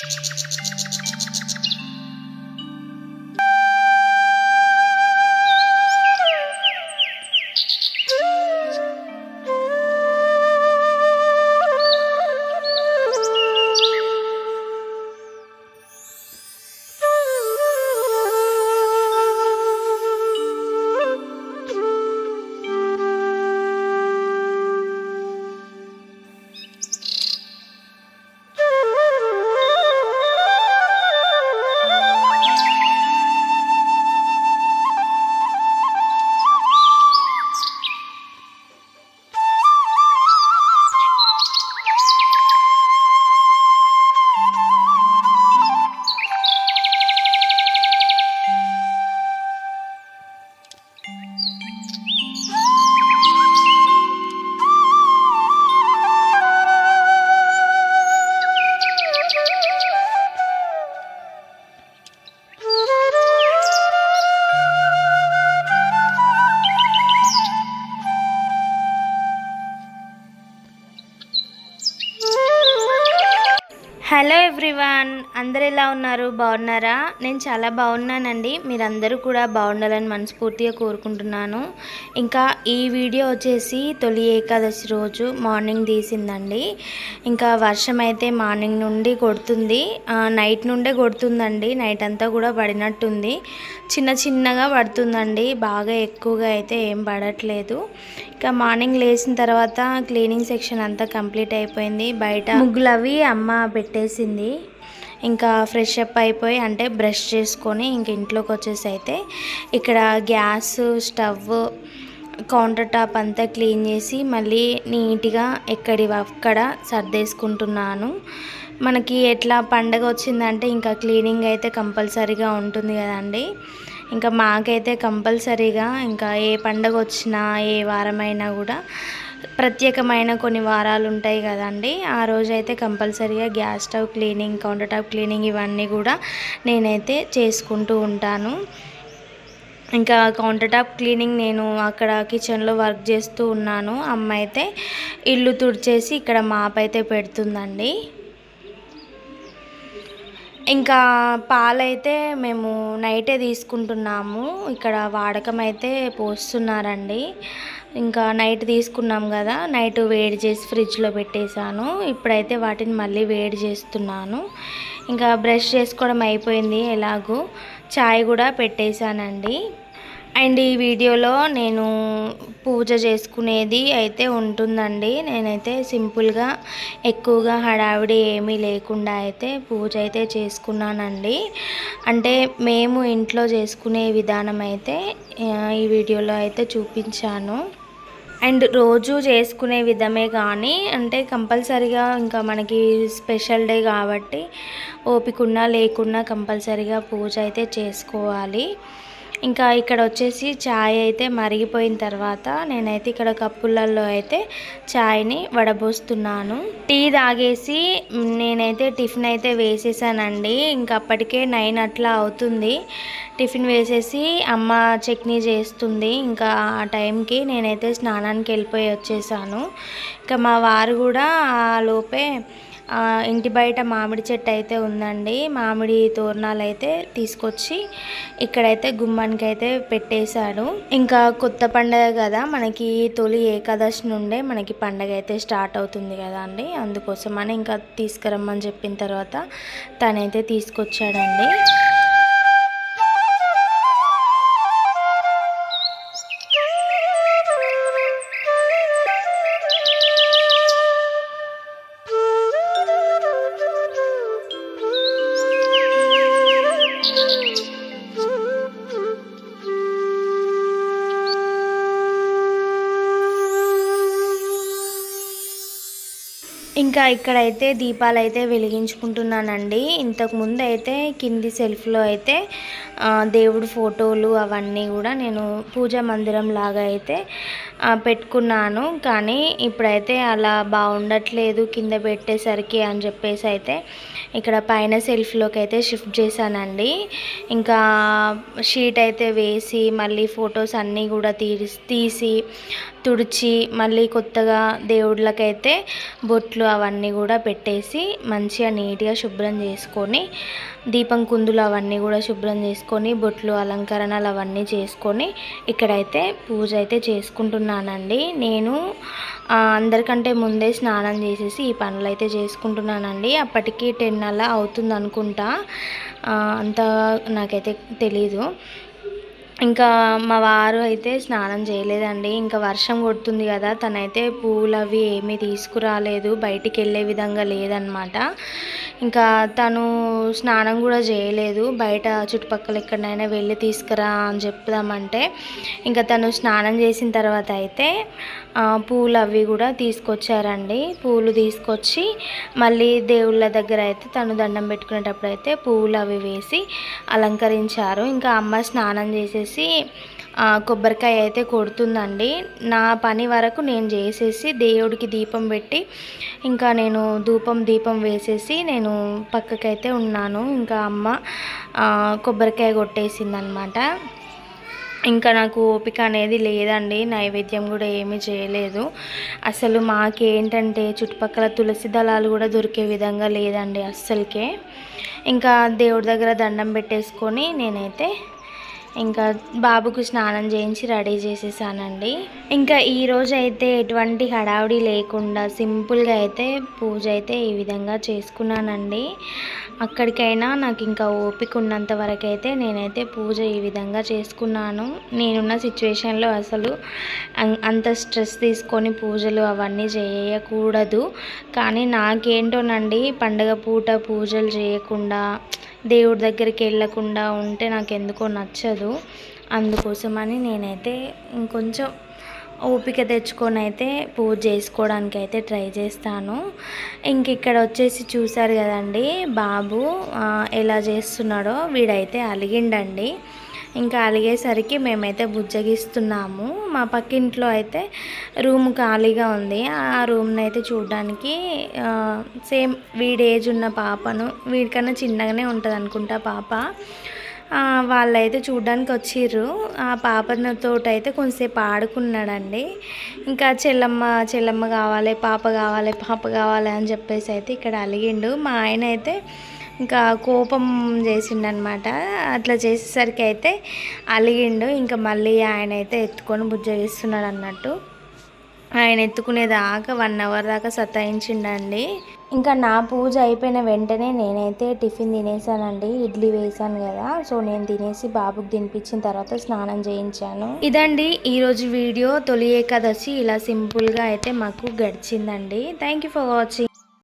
ピッ! Hello everyone అందరు ఎలా ఉన్నారు? బాగున్నారా? నేను చాలా బాగున్నానండి. మీరందరూ కూడా బాగుండాలని మనస్ఫూర్తిగా కోరుకుంటున్నాను. ఇంకా ఈ వీడియో వచ్చేసి తొలి ఏకాదశి రోజు మార్నింగ్ తీసిందండి. ఇంకా వర్షం అయితే మార్నింగ్ నుండి కొడుతుంది. నైట్ నుండే కొడుతుందండి. నైట్ అంతా కూడా పడినట్టుంది. చిన్న చిన్నగా పడుతుందండి. బాగా ఎక్కువగా అయితే ఏం పడట్లేదు. ఇంకా మార్నింగ్ లేచిన తర్వాత క్లీనింగ్ సెక్షన్ అంతా కంప్లీట్ అయిపోయింది. బయట ముగ్గులు అవి అమ్మ పెట్టేసింది. ఇంకా ఫ్రెష్ అప్ అయిపోయి అంటే బ్రష్ చేసుకొని ఇంక ఇంట్లోకి వచ్చేసి అయితే ఇక్కడ గ్యాస్ స్టవ్ కౌంటర్ టాప్ అంతా క్లీన్ చేసి మళ్ళీ నీట్గా ఎక్కడి అక్కడ సర్దేసుకుంటున్నాను. మనకి ఎట్లా పండగ వచ్చిందంటే ఇంకా క్లీనింగ్ అయితే కంపల్సరీగా ఉంటుంది కదండి. ఇంకా మాకైతే కంపల్సరీగా ఇంకా ఏ పండగ వచ్చినా ఏ వారమైనా కూడా ప్రత్యేకమైన కొన్ని వారాలు ఉంటాయి కదండి. ఆ రోజైతే కంపల్సరిగా కంపల్సరీగా gas stove cleaning counter top cleaning ఇవన్నీ కూడా నేనైతే చేసుకుంటూ ఉంటాను. ఇంకా కౌంటర్ టాప్ క్లీనింగ్ నేను అక్కడ కిచెన్లో వర్క్ చేస్తూ ఉన్నాను. అమ్మ అయితే ఇల్లు తుడిచేసి ఇక్కడ మాప్ అయితే పెడుతుందండి. ఇంకా పాలైతే మేము నైటే తీసుకుంటున్నాము. ఇక్కడ వాడకం అయితే పోస్తున్నారండి. ఇంకా నైట్ తీసుకున్నాం కదా నైట్ వేడి చేసి ఫ్రిడ్జ్లో పెట్టేశాను. ఇప్పుడైతే వాటిని మళ్ళీ వేడి చేస్తున్నాను. ఇంకా బ్రష్ చేసుకోవడం అయిపోయింది ఎలాగో. చాయ్ కూడా పెట్టేశానండి. అండ్ ఈ వీడియోలో నేను పూజ చేసుకునేది అయితే ఉంటుందండి. నేనైతే సింపుల్గా ఎక్కువగా హడావిడి ఏమీ లేకుండా అయితే పూజ అయితే చేసుకున్నానండి. అంటే మేము ఇంట్లో చేసుకునే విధానం అయితే ఈ వీడియోలో అయితే చూపించాను. అండ్ రోజు చేసుకునే విధమే కానీ అంటే కంపల్సరీగా ఇంకా మనకి స్పెషల్ డే కాబట్టి ఓపికన్నా లేకున్నా కంపల్సరీగా పూజ అయితే చేసుకోవాలి. ఇంకా ఇక్కడ వచ్చేసి చాయ్ అయితే మరిగిపోయిన తర్వాత నేనైతే ఇక్కడ కప్పులలో అయితే చాయ్ని వడబోస్తున్నాను. టీ తాగేసి నేనైతే టిఫిన్ అయితే వేసేసానండి. ఇంకా అప్పటికే నైన్ అట్లా అవుతుంది. టిఫిన్ వేసేసి అమ్మ చట్నీ చేస్తుంది. ఇంకా ఆ టైంకి నేనైతే స్నానానికి వెళ్ళిపోయి వచ్చేసాను. ఇంకా మా వారు కూడా ఆ లోపే ఇంటి బయట మామిడి చెట్టు అయితే ఉందండి. మామిడి తోరణాలు అయితే తీసుకొచ్చి ఇక్కడైతే గుమ్మానికి అయితే పెట్టేశాడు. ఇంకా కొత్త పండగ కదా మనకి తొలి ఏకాదశి నుండే మనకి పండగ అయితే స్టార్ట్ అవుతుంది కదా అండి. అందుకోసమని ఇంకా తీసుకురమ్మని చెప్పిన తర్వాత తనైతే తీసుకొచ్చాడండి. ఇంకా ఇక్కడైతే దీపాలు అయితే వెలిగించుకుంటున్నానండి ఇంతకుముందు అయితే కింది సెల్ఫ్లో అయితే దేవుడు దేవుడి ఫోటోలు అవన్నీ కూడా నేను పూజా మందిరం లాగా అయితే పెట్టుకున్నాను. కానీ ఇప్పుడైతే అలా బాగుండట్లేదు కింద పెట్టేసరికి అని చెప్పేసి అయితే ఇక్కడ పైన సెల్ఫ్లోకి అయితే షిఫ్ట్ చేశానండి. ఇంకా షీట్ అయితే వేసి మళ్ళీ ఫొటోస్ అన్నీ కూడా తీసి తీసి తుడిచి మళ్ళీ కొత్తగా దేవుళ్ళకైతే బొట్లు అవన్నీ కూడా పెట్టేసి మంచిగా నీట్గా శుభ్రం చేసుకొని దీపం కుందులు అవన్నీ కూడా శుభ్రం చేసుకొని బొట్లు అలంకరణలు అవన్నీ చేసుకొని ఇక్కడైతే పూజ అయితే చేసుకుంటున్నానండి. నేను అందరికంటే ముందే స్నానం చేసేసి ఈ పనులు అయితే చేసుకుంటున్నానండి. అప్పటికి టెన్ అలా అవుతుంది అనుకుంటా అంత నాకైతే తెలీదు. ఇంకా మా వారు అయితే స్నానం చేయలేదండి. ఇంకా వర్షం కొడుతుంది కదా తనైతే పూలు అవి ఏమీ తీసుకురాలేదు. బయటికి వెళ్ళే విధంగా లేదనమాట ఇంకా తను స్నానం కూడా చేయలేదు. బయట చుట్టుపక్కల ఎక్కడైనా వెళ్ళి తీసుకురా అని చెప్దామంటే ఇంకా తను స్నానం చేసిన తర్వాత అయితే పూలు అవి కూడా తీసుకొచ్చారండి. పూలు తీసుకొచ్చి మళ్ళీ దేవుళ్ళ దగ్గర అయితే తను దండం పెట్టుకునేటప్పుడు అయితే పూలు అవి వేసి అలంకరించారు. ఇంకా అమ్మ స్నానం చేసేసి వచ్చేసి కొబ్బరికాయ అయితే కొడుతుందండి. నా పని వరకు నేను చేసేసి దేవుడికి దీపం పెట్టి ఇంకా నేను ధూపం దీపం వేసేసి నేను పక్కకైతే ఉన్నాను. ఇంకా అమ్మ కొబ్బరికాయ కొట్టేసిందనమాట. ఇంకా నాకు ఓపిక అనేది లేదండి. నైవేద్యం కూడా ఏమీ చేయలేదు. అసలు మాకేంటంటే చుట్టుపక్కల తులసి దళాలు కూడా దొరికే విధంగా లేదండి అస్సలకే. ఇంకా దేవుడి దగ్గర దండం పెట్టేసుకొని నేనైతే ఇంకా బాబుకు స్నానం చేయించి రెడీ చేసేసానండి. ఇంకా ఈరోజు అయితే ఎటువంటి హడావిడి లేకుండా సింపుల్గా అయితే పూజ అయితే ఈ విధంగా చేసుకున్నానండి. అక్కడికైనా నాకు ఇంకా ఓపిక ఉన్నంత వరకు అయితే నేనైతే పూజ ఈ విధంగా చేసుకున్నాను. నేనున్న సిచ్యువేషన్లో అసలు అంత స్ట్రెస్ తీసుకొని పూజలు అవన్నీ చేయకూడదు. కానీ నాకేంటోనండి పండగ పూట పూజలు చేయకుండా దేవుడి దగ్గరికి వెళ్ళకుండా ఉంటే నాకు ఎందుకో నచ్చదు. అందుకోసమని నేనైతే ఇంకొంచెం ఓపిక తెచ్చుకొని అయితే పూజ చేసుకోవడానికి అయితే ట్రై చేస్తాను. ఇంక ఇక్కడ వచ్చేసి చూసారు కదండి బాబు ఎలా చేస్తున్నాడో వీడైతే అలిగిండండి. ఇంకా అలిగేసరికి మేమైతే బుజ్జగిస్తున్నాము. మా పక్కింట్లో అయితే రూమ్ ఖాళీగా ఉంది. ఆ రూమ్ని అయితే చూడడానికి సేమ్ వీడి ఏజ్ ఉన్న పాపను వీడికన్నా చిన్నగానే ఉంటుంది అనుకుంటా పాప. వాళ్ళైతే చూడడానికి వచ్చిర్రు. ఆ పాపతో అయితే కొంతసేపు ఆడుకున్నాడండి. ఇంకా చెల్లమ్మ చెల్లమ్మ కావాలి పాప కావాలి పాప కావాలి అని చెప్పేసి అయితే ఇక్కడ అలిగిండు. మా ఆయన అయితే ఇంకా కోపం చేసిండనమాట. అట్లా చేసేసరికి అయితే అలిగిండు. ఇంకా మళ్ళీ ఆయన అయితే ఎత్తుకొని బుజ్జగిస్తున్నాడు అన్నట్టు ఆయన ఎత్తుకునేదాకా వన్ అవర్ దాకా సతాయించిండండి. ఇంకా నా పూజ అయిపోయిన వెంటనే నేనైతే టిఫిన్ తినేసానండి. ఇడ్లీ వేసాను కదా. సో నేను తినేసి బాబుకి తినిపించిన తర్వాత స్నానం చేయించాను. ఇదండి ఈరోజు వీడియో. తొలి ఏకాదశి ఇలా సింపుల్గా అయితే మాకు గడిచిందండి. Thank you for watching